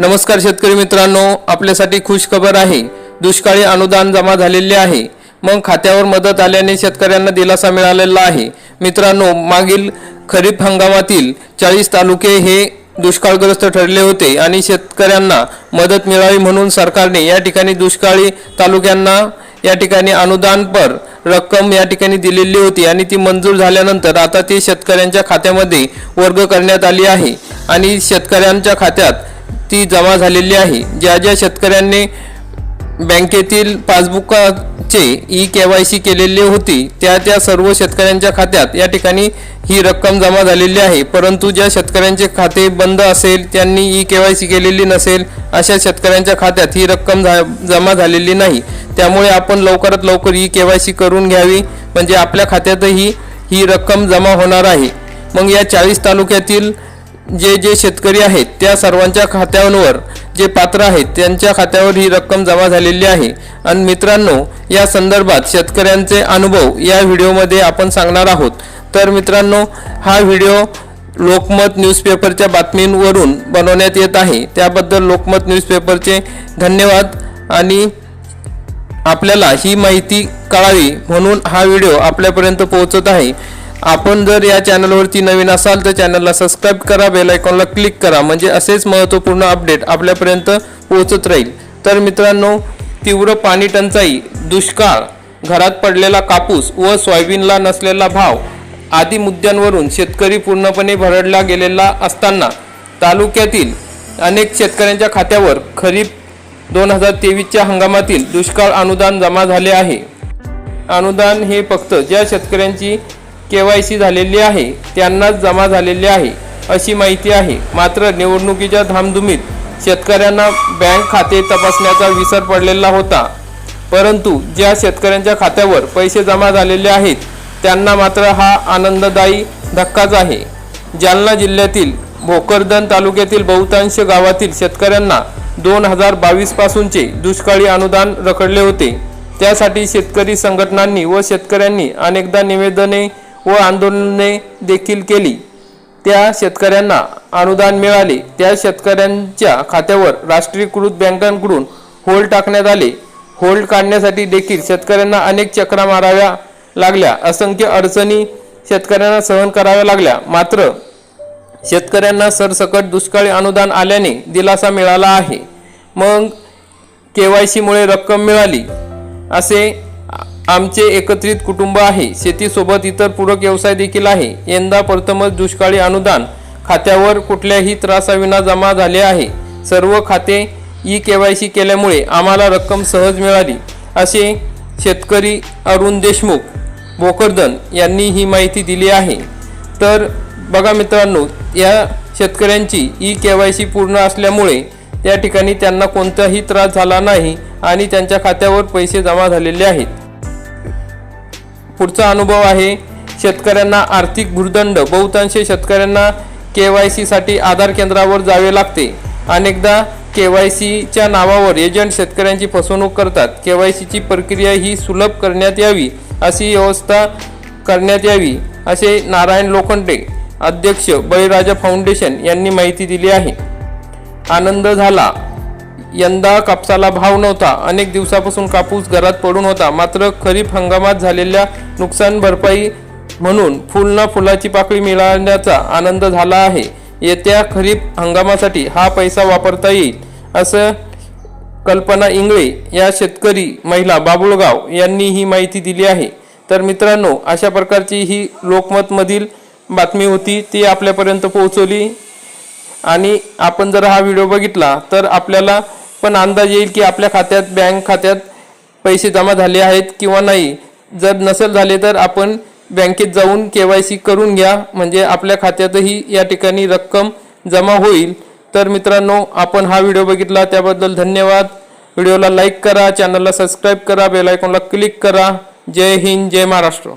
नमस्कार शेतकरी मित्रांनो आपल्यासाठी खुश खबर आहे. दुष्काळी अनुदान जमा झालेले आहे. मग खात्यावर मदत आल्याने शेतकऱ्यांना दिलासा मिळालेला आहे. मित्रांनो मागील खरीप हंगामातील चाळीस तालुके हे दुष्काळग्रस्त ठरले होते आणि शेतकऱ्यांना मदत मिळावी म्हणून सरकारने या ठिकाणी दुष्काळी तालुक्यांना या ठिकाणी अनुदानपर रक्कम या ठिकाणी दिलेली होती आणि ती मंजूर झाल्यानंतर आता ती शेतकऱ्यांच्या खात्यामध्ये वर्ग करण्यात आली आहे. आणि शेतकऱ्यांच्या खात्यात ती जमा झालेली आहे. ज्या ज्या शेतकऱ्यांनी बँकेतील पासबुकाचे ई के वाय सी केलेले होते त्या त्या सर्व शेतकऱ्यांच्या खात्यात या ठिकाणी ही रक्कम जमा झालेली आहे. परंतु ज्या शेतकऱ्यांचे खाते बंद असेल त्यांनी ई के वाय सी केलेली नसेल अशा शेतकऱ्यांच्या खात्यात ही रक्कम झा जमा झालेली नाही. त्यामुळे आपण लवकरात लवकर ई के वाय सी करून घ्यावी. म्हणजे आपल्या खात्यातही ही रक्कम जमा होणार आहे. मग या चाळीस तालुक्यातील जे जे शेतकरी आहेत त्या सर्वांच्या खात्यांवर जे पात्र आहेत त्यांच्या खात्यावर ही रक्कम जमा झालेली आहे. आणि मित्रांनो या संदर्भात शेतकऱ्यांचे अनुभव या व्हिडिओमध्ये आपण सांगणार आहोत. तर मित्रांनो हा व्हिडिओ लोकमत न्यूजपेपरच्या बातमींवरून बनवण्यात येत आहे. त्याबद्दल लोकमत न्यूजपेपरचे धन्यवाद आणि आपल्याला ही माहिती कळावी म्हणून हा व्हिडिओ आपल्यापर्यंत पोहोचत आहे. आपण जर या चॅनलवरती नवीन असाल तर चॅनलला सबस्क्राईब करा बेल आयकॉनला क्लिक करा. म्हणजे असेच महत्त्वपूर्ण अपडेट आपल्यापर्यंत पोहोचत राहील. तर मित्रांनो तीव्र पाणी टंचाई दुष्काळ घरात पडलेला कापूस व सोयाबीनला नसलेला भाव आदी मुद्द्यांवरून शेतकरी पूर्णपणे भरडला गेलेला असताना तालुक्यातील अनेक शेतकऱ्यांच्या खात्यावर खरीप दोन हजार तेवीसच्या हंगामातील दुष्काळ अनुदान जमा झाले आहे. अनुदान हे फक्त ज्या शेतकऱ्यांची के वाय सी झालेली आहे त्यांनाच जमा झालेली आहे अशी माहिती आहे. मात्र निवडणुकीच्या धामधुमीत शेतकऱ्यांना बँक खाते तपासण्याचा विसर पडलेला होता. परंतु ज्या शेतकऱ्यांच्या खात्यावर पैसे जमा झालेले आहेत त्यांना मात्र हा आनंददायी धक्काच आहे. जालना जिल्ह्यातील भोकरदन तालुक्यातील बहुतांश गावातील शेतकऱ्यांना दोन हजार बावीसपासूनचे दुष्काळी अनुदान रखडले होते. त्यासाठी शेतकरी संघटनांनी व शेतकऱ्यांनी अनेकदा निवेदने व आंदोलने देखील केली. त्या शेतकऱ्यांना अनुदान मिळाले. त्या शेतकऱ्यांच्या खात्यावर राष्ट्रीयकृत बँकांकडून होल्ड टाकण्यात आले. होल्ड काढण्यासाठी देखील शेतकऱ्यांना अनेक चक्रा माराव्या लागल्या. असंख्य अडचणी शेतकऱ्यांना सहन कराव्या लागल्या. मात्र शेतकऱ्यांना सरसकट दुष्काळी अनुदान आल्याने दिलासा मिळाला आहे. मग के वाय सीमुळे रक्कम मिळाली. असे आमचे एकत्रित कुटुंब आहे. शेतीसोबत इतर पूरक व्यवसाय देखील आहे. यंदा प्रथमच दुष्काळी अनुदान खात्यावर कुठल्याही त्रासाविना जमा झाले आहे. सर्व खाते ई के वाय सी केल्यामुळे आम्हाला रक्कम सहज मिळाली. असे शेतकरी अरुण देशमुख भोकरदन यांनी ही माहिती दिली आहे. तर बघा मित्रांनो या शेतकऱ्यांची ई के वाय सी पूर्ण असल्यामुळे त्या ठिकाणी त्यांना कोणताही त्रास झाला नाही आणि त्यांच्या खात्यावर पैसे जमा झालेले आहेत. पुढचा अनुभव आहे. शेतकऱ्यांना आर्थिक भूर्दंड बहुतांश शेतकऱ्यांना के वाय सीसाठी आधार केंद्रावर जावे लागते. अनेकदा के वाय सीच्या नावावर एजंट शेतकऱ्यांची फसवणूक करतात. के वाय सीची प्रक्रिया ही सुलभ करण्यात यावी अशी व्यवस्था करण्यात यावी असे नारायण लोखंडे अध्यक्ष बळीराजा फाउंडेशन यांनी माहिती दिली आहे. आनंद झाला. यंदा कापसाला भाव नव्हता. अनेक दिवसापासून कापूस घरात पडून होता. मात्र खरीप हंगामात झालेल्या नुकसान भरपाई म्हणून फुलना फुलाची पाकळी मिळाल्याचा आनंद झाला आहे. येत्या खरीप हंगामासाठी हा पैसा वापरता येईल असं कल्पना इंगळे या शेतकरी महिला बाबुळगाव यांनी ही माहिती दिली आहे. तर मित्रांनो अशा प्रकारची ही लोकमतमधील बातमी होती ती आपल्यापर्यंत पोहोचवली. आणि आपण जर हा व्हिडिओ बघितला तर आपल्याला पण अंदाज येईल की आपल्या खात्यात बँक खात्यात पैसे जमा झाले आहेत किंवा नाही. जर नसेल झाले तर आपण बँकेत जाऊन के वाय सी करून घ्या. म्हणजे आपल्या खात्यातही या ठिकाणी रक्कम जमा होईल. तर मित्रांनो आपण हा व्हिडिओ बघितला त्याबद्दल धन्यवाद. व्हिडिओला लाईक करा चॅनलला सबस्क्राईब करा बेल आयकॉनला क्लिक करा. जय हिंद जय महाराष्ट्र.